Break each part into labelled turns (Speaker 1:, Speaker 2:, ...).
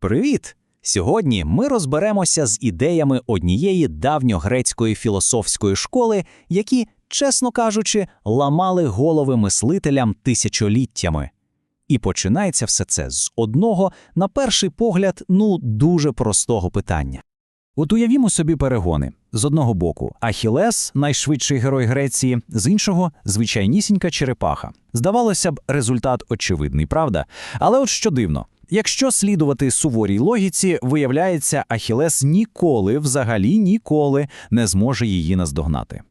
Speaker 1: Привіт! Сьогодні ми розберемося з ідеями однієї давньогрецької філософської школи, які, чесно кажучи, ламали голови мислителям тисячоліттями. І починається все це з одного, на перший погляд, ну дуже простого питання. От уявімо собі перегони. З одного боку Ахілес, найшвидший герой Греції, з іншого звичайнісінька черепаха. Здавалося б, результат очевидний, правда? Але от що дивно. Якщо слідувати суворій логіці, виявляється, Ахілес ніколи, взагалі ніколи не зможе її наздогнати.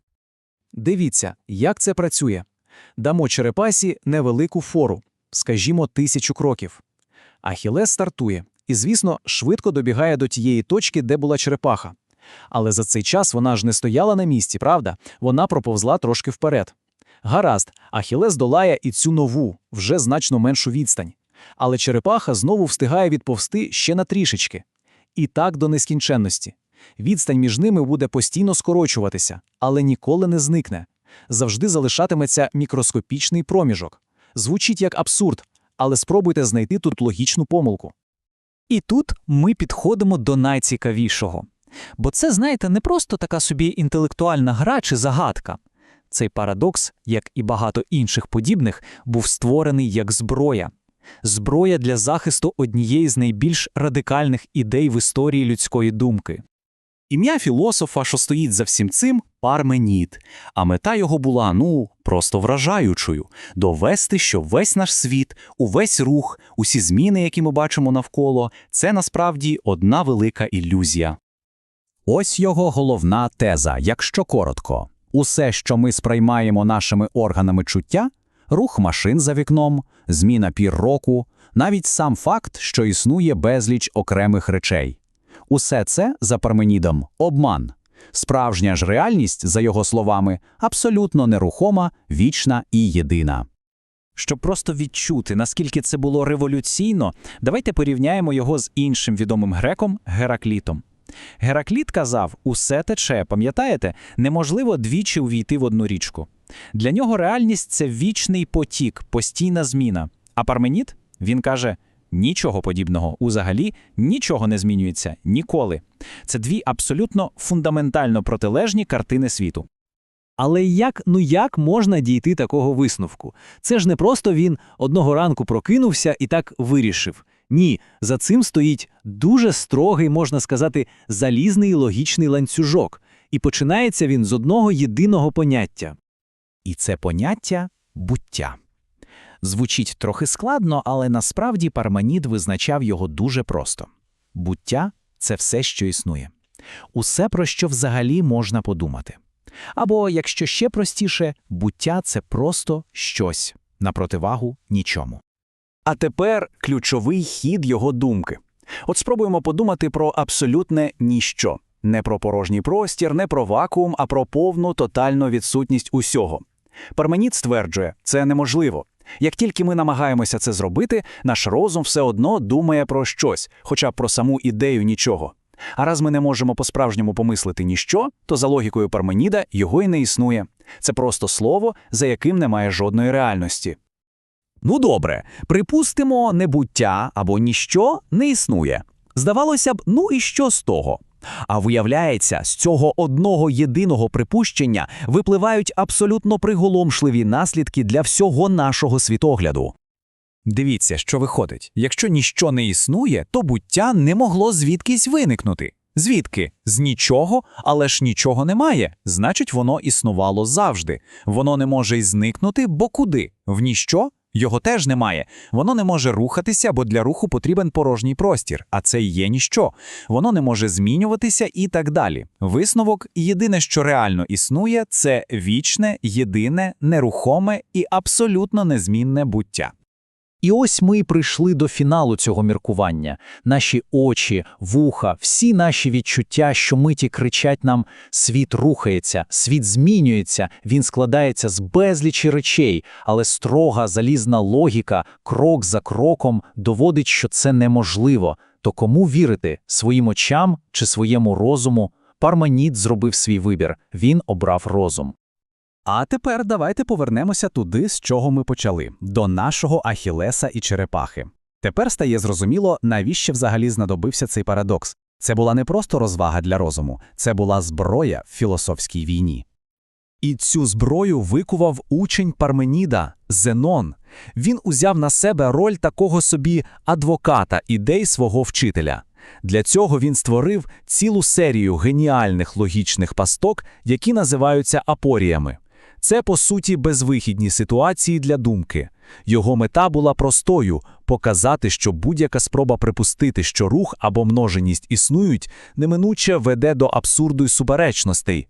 Speaker 2: Дивіться, як це працює. Дамо черепасі невелику фору, скажімо, тисячу кроків. Ахілес стартує і, звісно, швидко добігає до тієї точки, де була черепаха. Але за цей час вона ж не стояла на місці, правда? Вона проповзла трошки вперед. Гаразд, Ахілес долає і цю нову, вже значно меншу відстань. Але черепаха знову встигає відповсти ще на трішечки. І так до нескінченності. Відстань між ними буде постійно скорочуватися, але ніколи не зникне. Завжди залишатиметься мікроскопічний проміжок. Звучить як абсурд, але спробуйте знайти тут логічну помилку.
Speaker 3: І тут ми підходимо до найцікавішого. Бо це, знаєте, не просто така собі інтелектуальна гра чи загадка. Цей парадокс, як і багато інших подібних, був створений як зброя. Зброя для захисту однієї з найбільш радикальних ідей в історії людської думки.
Speaker 1: Ім'я філософа, що стоїть за всім цим, Парменід, а мета його була, ну, просто вражаючою – довести, що весь наш світ, увесь рух, усі зміни, які ми бачимо навколо, це насправді одна велика ілюзія. Ось його головна теза, якщо коротко. Усе, що ми сприймаємо нашими органами чуття – рух машин за вікном, зміна пір року, навіть сам факт, що існує безліч окремих речей. Усе це, за Парменідом, обман. Справжня ж реальність, за його словами, абсолютно нерухома, вічна і єдина.
Speaker 3: Щоб просто відчути, наскільки це було революційно, давайте порівняємо його з іншим відомим греком Гераклітом. Геракліт казав, усе тече, пам'ятаєте, неможливо двічі увійти в одну річку. Для нього реальність це вічний потік, постійна зміна. А Парменід, він каже, нічого подібного, узагалі нічого не змінюється ніколи. Це дві абсолютно фундаментально протилежні картини світу.
Speaker 2: Але як, ну як можна дійти такого висновку? Це ж не просто він одного ранку прокинувся і так вирішив. Ні, за цим стоїть дуже строгий, можна сказати, залізний логічний ланцюжок, і починається він з одного єдиного поняття.
Speaker 1: І це поняття буття. Звучить трохи складно, але насправді Парменід визначав його дуже просто. Буття це все, що існує. Усе, про що взагалі можна подумати. Або, якщо ще простіше, буття це просто щось на противагу нічому.
Speaker 2: А тепер ключовий хід його думки. От спробуємо подумати про абсолютне ніщо. Не про порожній простір, не про вакуум, а про повну тотальну відсутність усього. Парменід стверджує, це неможливо. Як тільки ми намагаємося це зробити, наш розум все одно думає про щось, хоча про саму ідею нічого. А раз ми не можемо по-справжньому помислити ніщо, то за логікою Парменіда його і не існує. Це просто слово, за яким немає жодної реальності.
Speaker 1: Ну добре, припустимо, небуття або ніщо не існує. Здавалося б, ну і що з того? А виявляється, з цього одного єдиного припущення випливають абсолютно приголомшливі наслідки для всього нашого світогляду. Дивіться, що виходить. Якщо ніщо не існує, то буття не могло звідкись виникнути. Звідки? З нічого, але ж нічого немає. Значить, воно існувало завжди. Воно не може й зникнути, бо куди? В ніщо? Його теж немає. Воно не може рухатися, бо для руху потрібен порожній простір, а це є ніщо. Воно не може змінюватися і так далі. Висновок єдине, що реально існує, це вічне, єдине, нерухоме і абсолютно незмінне буття.
Speaker 2: І ось ми й прийшли до фіналу цього міркування. Наші очі, вуха, всі наші відчуття, що миті кричать нам «світ рухається, світ змінюється, він складається з безлічі речей, але строга залізна логіка, крок за кроком, доводить, що це неможливо. То кому вірити – своїм очам чи своєму розуму? Парменід зробив свій вибір, він обрав розум.
Speaker 1: А тепер давайте повернемося туди, з чого ми почали, до нашого Ахілеса і черепахи.
Speaker 2: Тепер стає зрозуміло, навіщо взагалі знадобився цей парадокс. Це була не просто розвага для розуму, це була зброя в філософській війні. І цю зброю викував учень Парменіда Зенон. Він узяв на себе роль такого собі адвоката ідей свого вчителя. Для цього він створив цілу серію геніальних логічних пасток, які називаються апоріями. Це, по суті, безвихідні ситуації для думки. Його мета була простою – показати, що будь-яка спроба припустити, що рух або множеність існують, неминуче веде до абсурду й суперечностей.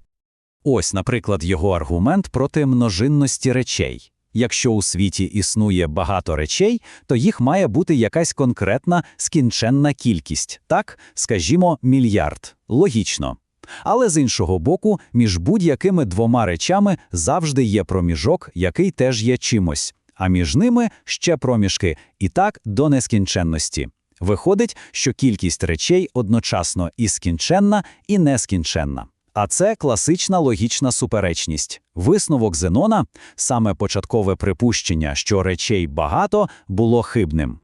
Speaker 2: Ось, наприклад, його аргумент проти множинності речей. Якщо у світі існує багато речей, то їх має бути якась конкретна скінченна кількість, так, скажімо, мільярд. Логічно. Але з іншого боку, між будь-якими двома речами завжди є проміжок, який теж є чимось, а між ними ще проміжки, і так до нескінченності. Виходить, що кількість речей одночасно і скінченна, і нескінченна. А це класична логічна суперечність. Висновок Зенона, саме початкове припущення, що речей багато, було хибним.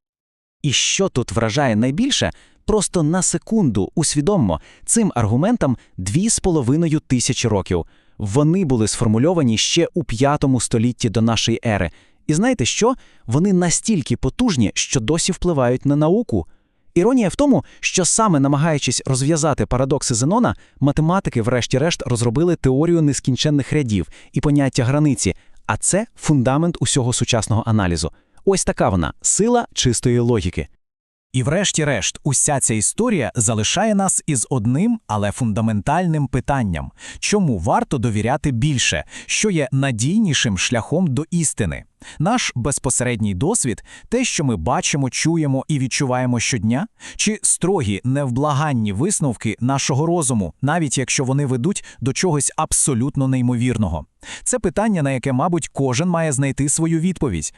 Speaker 3: І що тут вражає найбільше, просто на секунду усвідоммо, цим аргументам дві з половиною тисячі років. Вони були сформульовані ще у п'ятому столітті до нашої ери. І знаєте що? Вони настільки потужні, що досі впливають на науку. Іронія в тому, що саме намагаючись розв'язати парадокси Зенона, математики, врешті-решт, розробили теорію нескінченних рядів і поняття границі, а це фундамент усього сучасного аналізу. Ось така вона сила чистої логіки.
Speaker 4: І врешті-решт, уся ця історія залишає нас із одним, але фундаментальним питанням: чому варто довіряти більше, що є надійнішим шляхом до істини? Наш безпосередній досвід, те, що ми бачимо, чуємо і відчуваємо щодня, чи строгі невблаганні висновки нашого розуму, навіть якщо вони ведуть до чогось абсолютно неймовірного? Це питання, на яке, мабуть, кожен має знайти свою відповідь.